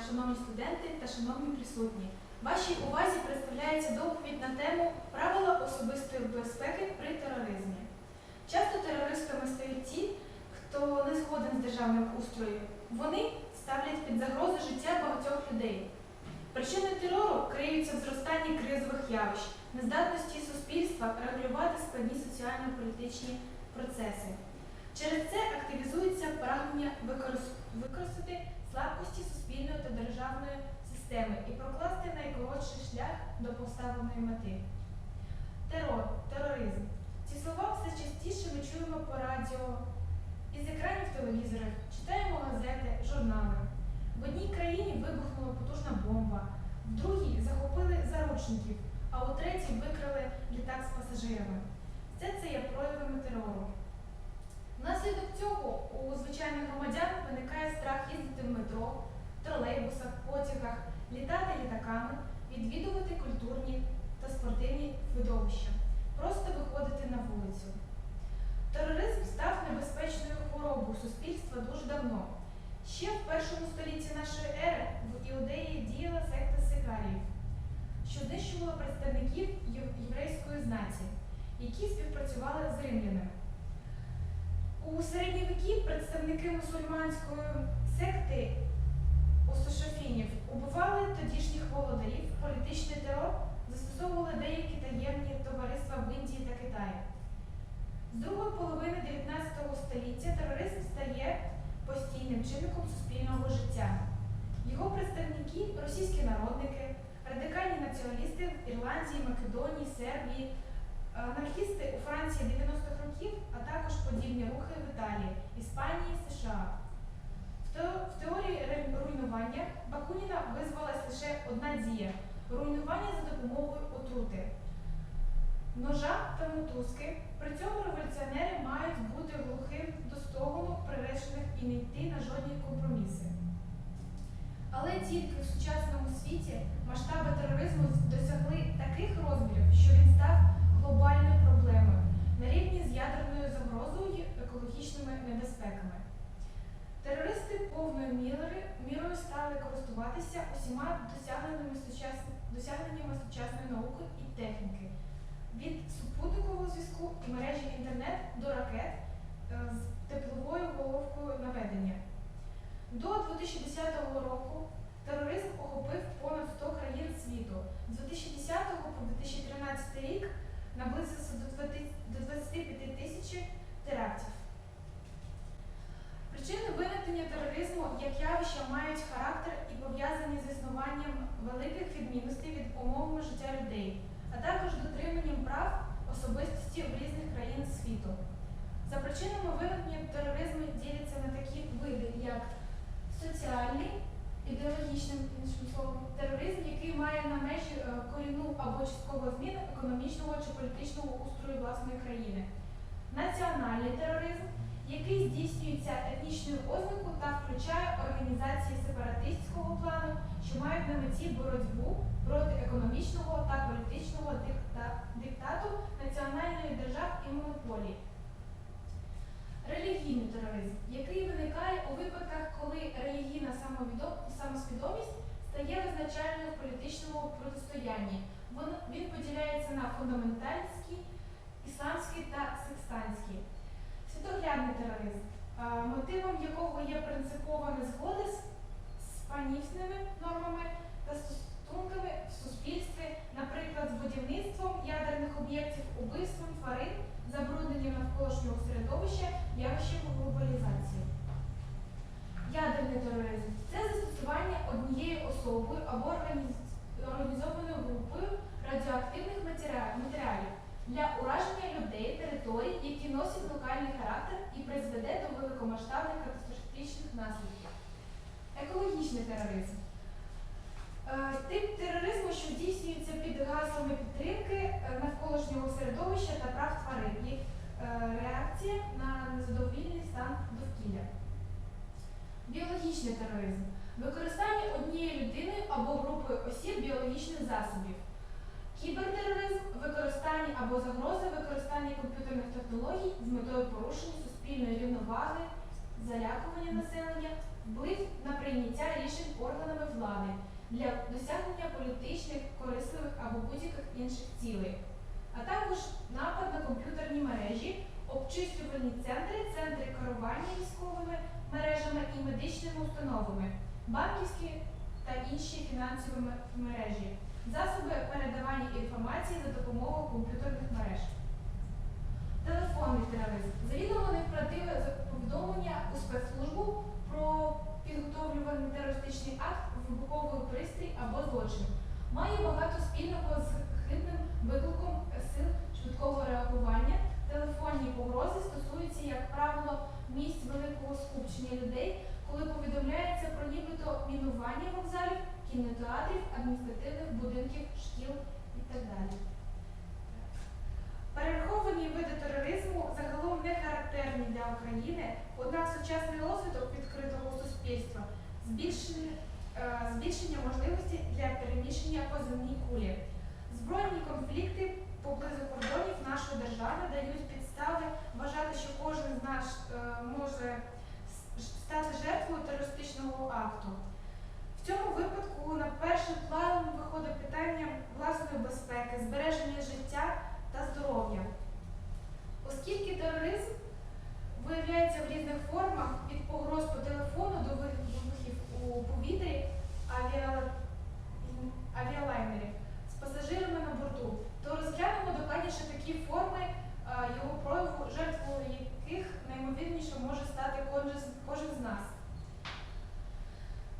шановні студенти та шановні присутні. Вашій увазі представляється доповідь на тему Правила особистої безпеки при тероризмі. Часто терористами стають ті, хто не згоден з державним устроєм. Вони ставлять під загрозу життя багатьох людей. Причини терору криються в зростанні кризових явищ, нездатності суспільства регулювати складні соціально-політичні процеси. Поставленої мети. Терор, тероризм. Ці слова все частіше ми чуємо по радіо, із екранів телевізорів, читаємо газети, журнали. В одній країні вибухнула потужна бомба, в другій захопили заручників, а у третій викрали літак з пасажирами. Все це є проявами терору. Внаслідок цього у звичайних громадян виникає страх їздити в метро, тролейбусах, потягах, літати літаками, відвідувати культурні спортивні видовища, просто виходити на вулицю. Тероризм став небезпечною хворобою суспільства дуже давно. Ще в першому столітті нашої ери в Іудеї діяла секта сикаріїв, що знищувала представників єврейської знаті, які співпрацювали з римлянами. У середні віки представники мусульманської секти Осошофінів убивали тодішніх володарів, політичний терор застосовували деякі таємні товариства в Індії та Китаї. З другої половини 19 століття тероризм стає постійним чинником суспільного життя. Його представники російські народники, радикальні націоналісти в Ірландії, Македонії, Сербії, анархісти у Франції 90-х років, а також подібні рухи в Італії, Іспанії, США. В теорії руйнування Бакуніна визвалась лише руйнування за допомогою отрути. Ножа та мотузки. При цьому революціонери мають бути глухим до стогону приречених і не йти на жодні компроміси. Але тільки в сучасному світі масштаби тероризму досягли таких розмірів, що він став глобальною проблемою на рівні з ядерною загрозою і екологічними небезпеками. Терористи повною мірою, стали користуватися усіма досягненнями, сучас- досягненнями сучасної науки і техніки, від супутникового зв'язку і мережі інтернет до ракет е, з тепловою головкою наведення. До 2010 року тероризм охопив понад 100 країн світу. З 2010 по 2013 рік наблизився до 20 до 25 тисяч терактів. Причини виникнення тероризму як явища мають характер і пов'язані з існуванням великих відмінностей від умовами життя людей, а також дотриманням прав особистості в різних країн світу. За причинами виникнення тероризму діляться на такі види, як соціальний, ідеологічним іншим словом, тероризм, який має на межі е, корінну або часткову зміну економічного чи політичного устрою власної країни, національний тероризм, який здійснюється етнічною ознакою та включає організації сепаратистського плану, що мають на меті боротьбу проти економічного та політичного диктату національної держав і монополій. Релігійний тероризм, який виникає у випадках, коли релігійна самосвідомість стає визначальною в політичному протистоянні. Він поділяється на фундаментальський, ісламський та секстанський. Світоглядний тероризм, мотивом якого є принципова незгода з з панівсними нормами та стосунками в суспільстві, наприклад, з будівництвом ядерних об'єктів, убивством тварин, забрудненням навколишнього середовища, явищем глобалізації. Ядерний тероризм це застосування однією особою або організ- організованою групою радіоактивних матері- матеріалів для ураження людей, територій, які носять локальний характер і призведе до великомасштабних катастрофічних наслідків. Екологічний тероризм. Е, Тип тероризму, що здійснюється під гаслами підтримки е, навколишнього середовища та прав тварин, як е, реакція на незадовільний стан довкілля. Біологічний тероризм. Використання однією людиною або групою осіб біологічних засобів. Кібертероризм використання або загроза використання комп'ютерних технологій з метою порушення суспільної рівноваги, залякування населення вплив на прийняття рішень органами влади для досягнення політичних, корисливих або будь-яких інших цілей, а також напад на комп'ютерні мережі, обчислювальні центри, центри керування військовими мережами і медичними установами, банківські та інші фінансові мережі, засоби передавання інформації за допомогою комп'ютерних мереж. Телефонний тероризм. Завідомо неправдиве повідомлення у спецслужбу про підготовлюваний терористичний акт, вибуховий пристрій або злочин. Має багато спільного з хибним викликом сил швидкого реагування. Телефонні погрози стосуються, як правило, місць великого скупчення людей, коли повідомляється про нібито мінування вокзалів, кінотеатрів, адміністративних будинків, шкіл і так далі. Перераховані види тероризму загалом не характерні для України, однак сучасний розвиток відкритого суспільства збільшення, е, збільшення можливостей для переміщення по земній кулі. Збройні конфлікти поблизу кордонів нашої держави дають підстави вважати, що кожен з нас е, може стати жертвою терористичного акту. В цьому випадку на перший план виходить питання власної безпеки, збереження життя та здоров'я. Оскільки тероризм виявляється в різних формах від погроз по телефону до вибухів у повітрі авіа- авіалайнерів з пасажирами на борту, то розглянемо докладніше такі форми е, його прояву, жертвою яких наймовірніше може стати кожен з- кожен з нас.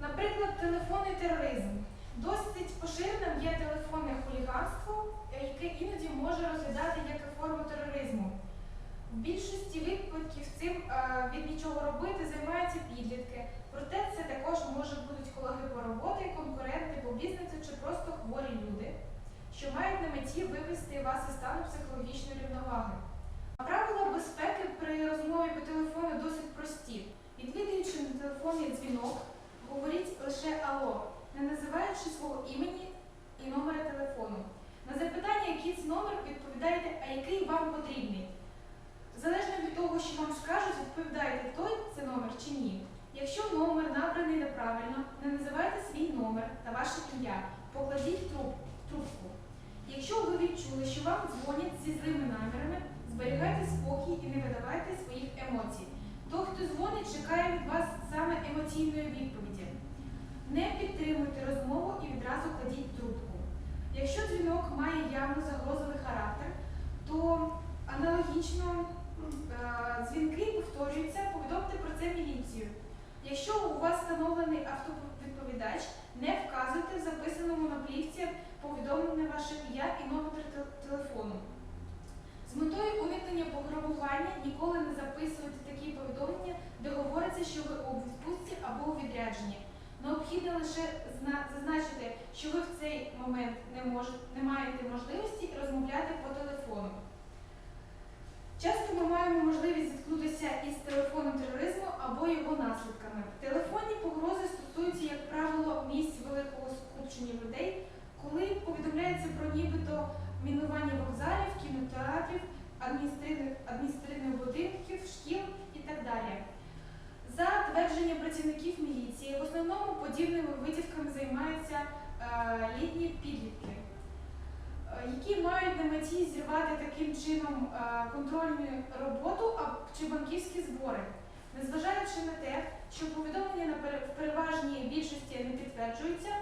Наприклад, телефонний тероризм. Досить поширеним є телефонне хуліганство, е, яке іноді може розглядати як форму тероризму. В більшості випадків цим е, від нічого робити займаються підлітки, проте це також можуть бути колеги по роботі, конкуренти по бізнесу чи просто хворі люди, що мають на меті вивести вас із стану психологічної рівноваги. Правила безпеки при розмові по телефону досить прості. Відвідуючи на телефонний дзвінок, говоріть лише алло, не називаючи свого імені і номера телефону. На запитання, який це номер, відповідаєте, а який вам потрібний. Залежно від того, що вам скажуть, відповідаєте, той це номер чи ні. Якщо номер набраний неправильно, не називайте свій номер та ваше ім'я, покладіть трубку. Якщо ви відчули, що вам дзвонять зі злими намірами, зберігайте спокій і не видавайте своїх емоцій. Той, хто дзвонить, чекає від вас саме емоційної відповіді. Не підтримуйте розмову і відразу кладіть трубку. Якщо дзвінок має явно загрозовий характер, то аналогічно дзвінки повторюються, повідомте про це міліцію. Якщо у вас встановлений автовідповідач, не вказуйте в записаному на плівці повідомлення ваше ім'я і номер телефону. З метою уникнення пограбування ніколи не записуйте такі повідомлення, де говориться, що ви у відпустці або у відрядженні. Необхідно лише зазначити, що ви в цей момент не, можете, не маєте можливості розмовляти по телефону. Часто ми маємо можливість зіткнутися із телефоном тероризму або його наслідками. Телефонні погрози стосуються, як правило, місць великого скупчення людей, коли повідомляється про нібито мінування вокзалів, кінотеатрів, адміністративних, адміністративних будинків, шкіл і так далі. За твердженням працівників міліції, в основному подібними витівками займаються е, літні підлітки, е, які мають на меті таким чином е, контрольну роботу чи банківські збори. Незважаючи на те, що повідомлення в переважній більшості не підтверджуються,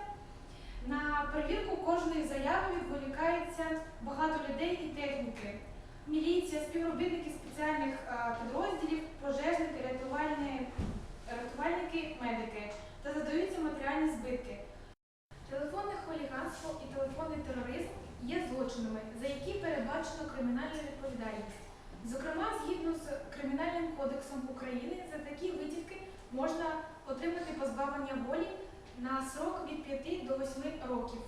на перевірку кожної заяви відволікається багато людей і техніки. Міліція, співробітники спеціальних е, підрозділів, пожежники, рятувальники, медики та задаються матеріальні збитки. Телефонне хуліганство і телефонний тероризм є злочинами, за які передбачено кримінальну відповідальність. Зокрема, згідно з Кримінальним кодексом України, за такі витівки можна отримати позбавлення волі на срок від 5 до 8 років.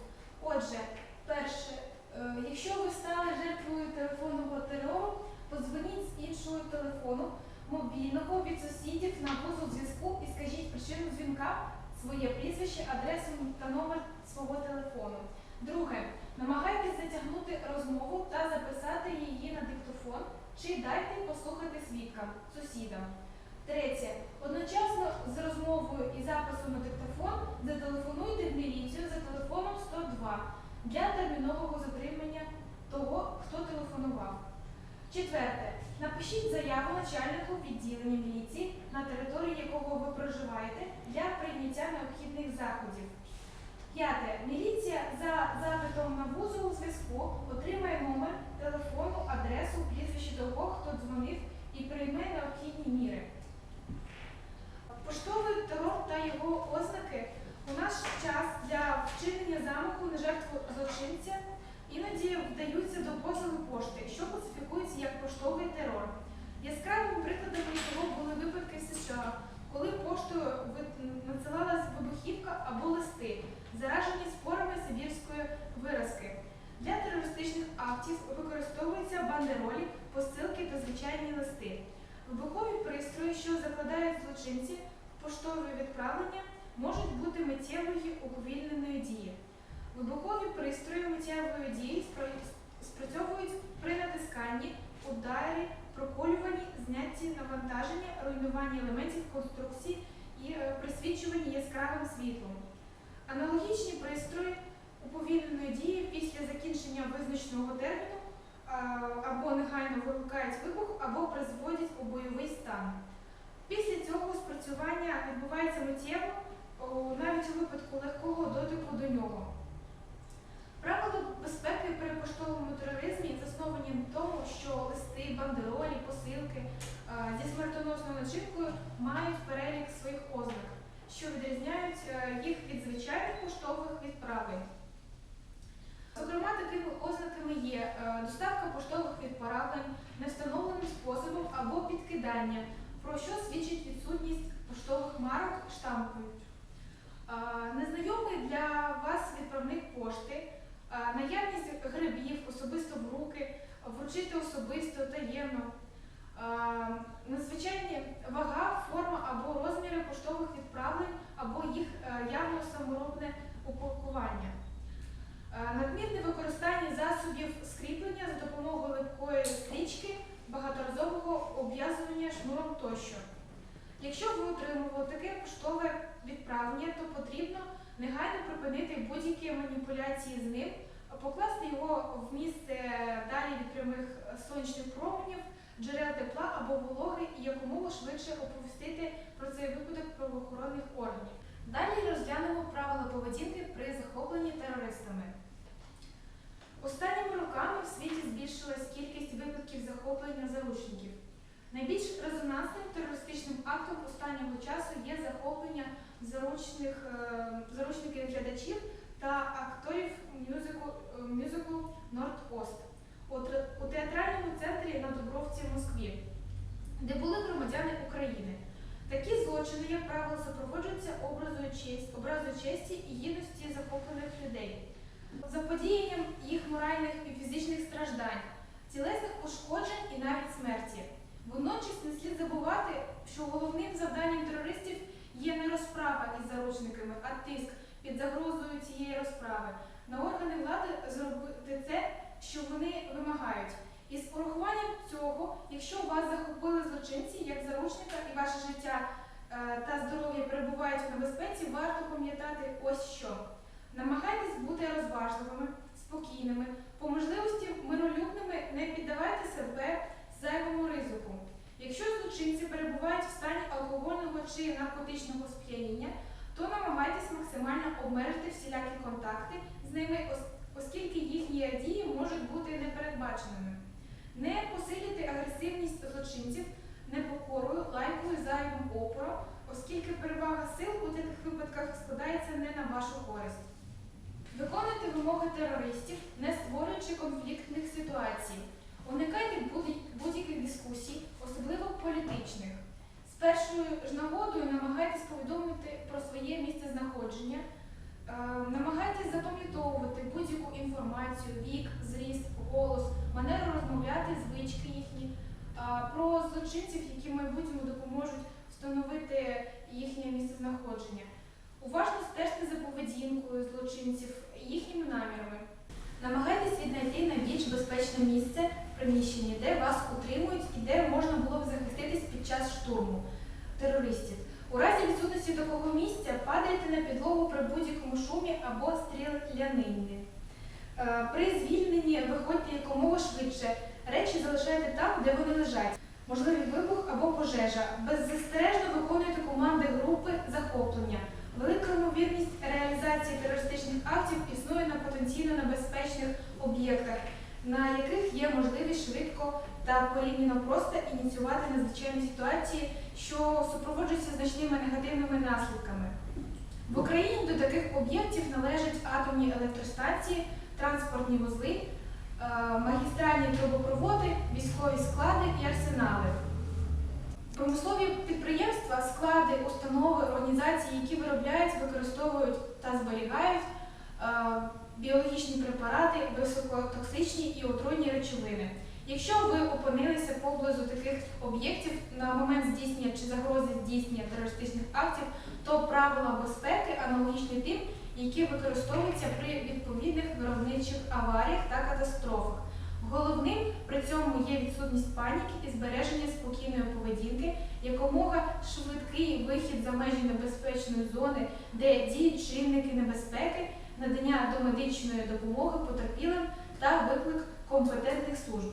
Отже, перше, е, якщо ви стали жертвою телефонного терору, подзвоніть з іншого телефону мобільного від сусідів на вузол зв'язку і скажіть причину дзвінка, своє прізвище, адресу та номер свого телефону. Друге, намагайтесь затягнути розмову та записати її на диктофон чи дайте послухати свідкам, сусідам. Третє. Одночасно з розмовою і записом на диктофон зателефонуйте в міліцію за телефоном 102 для термінового затримання того, хто телефонував. Четверте. Напишіть заяву начальнику відділення міліції, на території якого ви проживаєте, для прийняття необхідних заходів. П'яте. Міліція за запитом на вузол зв'язку отримає номер телефону, адресу, прізвище того, хто дзвонив і прийме необхідні міри. Поштовий терор та його ознаки у наш час для вчинення замаху на жертву злочинця іноді вдаються до позову пошти, що класифікується як поштовий терор. Яскравими прикладами цього були випадки в США, коли поштою ви- надсилалась вибухівка або листи, заражені спорами сибірської виразки. Для терористичних актів використовуються бандеролі, посилки та звичайні листи. Вибухові пристрої, що закладають злочинці в поштові відправлення, можуть бути миттєвої уповільненої дії. Вибухові пристрої миттєвої дії спрацьовують при натисканні, ударі, проколюванні, знятті навантаження, руйнуванні елементів конструкції і е, присвічуванні яскравим світлом. Аналогічні пристрої уповільненої дії після закінчення визначеного терміну а, або негайно викликають вибух, або призводять у бойовий стан. Після цього спрацювання відбувається миттєво, о, навіть у випадку дотику до нього. Правила безпеки при поштовому тероризмі засновані на тому, що листи, бандеролі, посилки зі смертоносною начинкою мають перелік своїх ознак, що відрізняють е, їх від звичайних поштових відправлень. Зокрема, такими ознаками є е, доставка поштових відправлень невстановленим способом або підкидання, про що свідчить відсутність поштових марок штампів. Незнайомий для вас відправник пошти, наявність грибів особисто в руки, вручити особисто, таємно, незвичайні вага, форма або розміри поштових відправлень, або їх е, явно саморобне упакування. Надмірне використання засобів скріплення за допомогою липкої стрічки, багаторазового обв'язування шнуром тощо. Якщо ви отримували таке поштове відправлення, то потрібно негайно припинити будь-які маніпуляції з ним, покласти його в місце далі від прямих сонячних променів, джерел тепла або вологи і якомога швидше оповістити про цей випадок правоохоронних органів. Далі розглянемо правила поведінки при захопленні терористами. Останніми роками в світі збільшилась кількість випадків захоплення заручників. Найбільш резонансним терористичним актом останнього часу є захоплення заручних, е, заручників глядачів та акторів мюзику, е, мюзиклу Норд-Ост у, у театральному центрі на Дубровці в Москві, де були громадяни України. Такі злочини, як правило, супроводжуються образою честь, образою честі і гідності захоплених людей, заподіянням їх моральних і фізичних страждань, тілесних ушкоджень і навіть смерті. Водночас не слід забувати, що головним завданням терористів є не розправа із заручниками, а тиск під загрозою цієї розправи на органи влади зробити те, що вони вимагають. І з урахуванням цього, якщо вас захопили злочинці як заручника і ваше життя е, та здоров'я перебувають в небезпеці, варто пам'ятати ось що. Намагайтесь бути розважливими, спокійними, по можливості миролюбними, не піддавайте себе зайвому ризику. Якщо злочинці перебувають в стані алкогольного чи наркотичного сп'яніння, то намагайтесь максимально обмежити всілякі контакти з ними, оскільки їхні дії можуть бути непередбаченими. Не посилюйте агресивність злочинців непокорою, лайкою, зайвим опором, оскільки перевага сил у таких випадках складається не на вашу користь. Виконуйте вимоги терористів, не створюючи конфліктних ситуацій. Уникайте будь-яких дискусій, особливо політичних. З першою ж нагодою намагайтесь повідомити про своє місце знаходження, Е, намагайтесь запам'ятовувати будь-яку інформацію, вік, зріст, голос, манеру розмовляти, звички їхні, е, про злочинців, які майбутньому допоможуть встановити їхнє місце знаходження. Уважно стежте за поведінкою злочинців їхніми намірами. Намагайтесь віднайти найбільш безпечне місце в приміщенні, де вас утримують і де можна було б захиститись під час штурму. терористів. У разі відсутності такого місця падайте на підлогу при будь-якому шумі або стрілянині. Е, При звільненні виходьте якомога швидше. Речі залишайте там, де вони лежать. Можливий вибух або пожежа. Беззастережно виконуйте команди групи захоплення. Велика ймовірність реалізації терористичних актів існує на потенційно небезпечних об'єктах, на яких є можливість швидко та порівняно просто ініціювати надзвичайні ситуації, що супроводжуються значними негативними наслідками. В Україні до таких об'єктів належать атомні електростанції, транспортні вузли, е, магістральні трубопроводи, військові склади і арсенали. Промислові підприємства, склади, установи, організації, які виробляють, використовують та зберігають е, біологічні препарати, високотоксичні і отруйні речовини. Якщо ви опинилися поблизу таких об'єктів на момент здійснення чи загрози здійснення терористичних актів, то правила безпеки аналогічні тим, які використовуються при відповідних виробничих аваріях та катастрофах. Головним при цьому є відсутність паніки і збереження спокійної поведінки, якомога швидкий вихід за межі небезпечної зони, де діють чинники небезпеки, надання домедичної допомоги потерпілим та виклик компетентних служб.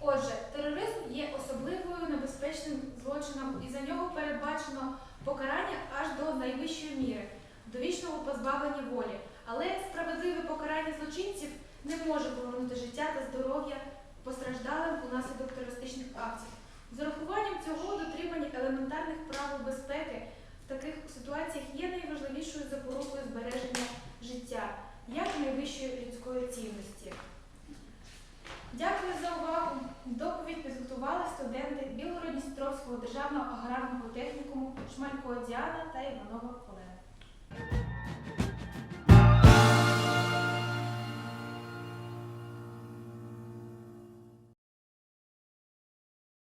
Отже, тероризм є особливою небезпечним злочином і за нього передбачено покарання аж до найвищої міри довічного позбавлення волі. Але справедливе покарання злочинців не може повернути життя та здоров'я постраждалим унаслідок терористичних актів. З урахуванням цього дотримання елементарних правил безпеки в таких ситуаціях є найважливішою запорукою збереження життя як найвищої людської цінності. Дякую за увагу. Доповідь підготували студенти Білгородністровського державного аграрного технікуму Шмалько Діана та Іванова Олена.